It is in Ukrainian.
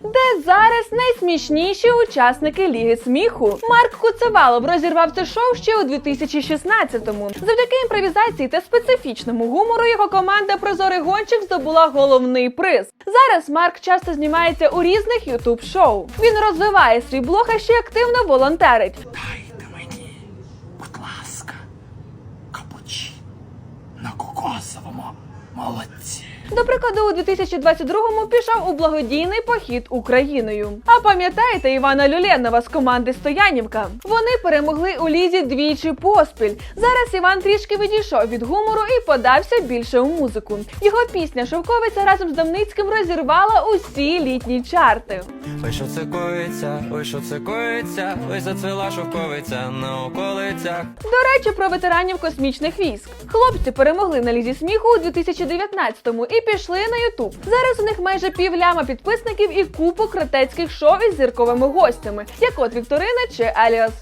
Де зараз найсмішніші учасники Ліги сміху? Марк Куцевалов розірвав це шоу ще у 2016-му. Завдяки імпровізації та специфічному гумору його команда Прозорий гонщик здобула головний приз. Зараз Марк часто знімається у різних ютуб шоу. Він розвиває свій блог, а ще активно волонтерить. Дайте мені, будь ласка, капучино на кокосовому молодці. До прикладу, у 2022-му пішов у благодійний похід Україною. А пам'ятаєте Івана Люленова з команди Стоянівка? Вони перемогли у лізі двічі поспіль. Зараз Іван трішки відійшов від гумору і подався більше у музику. Його пісня Шовковиця разом з Давницьким розірвала усі літні чарти. Ой, що це коїться, ой, що це коїться, ой, зацвіла шовковиця на околицях. До речі, про ветеранів космічних військ. Хлопці перемогли на лізі сміху у 2019-му і пішли на Ютуб. Зараз у них майже півляма підписників і купу кротецьких шоу із зірковими гостями, як от Вікторина чи Еліас.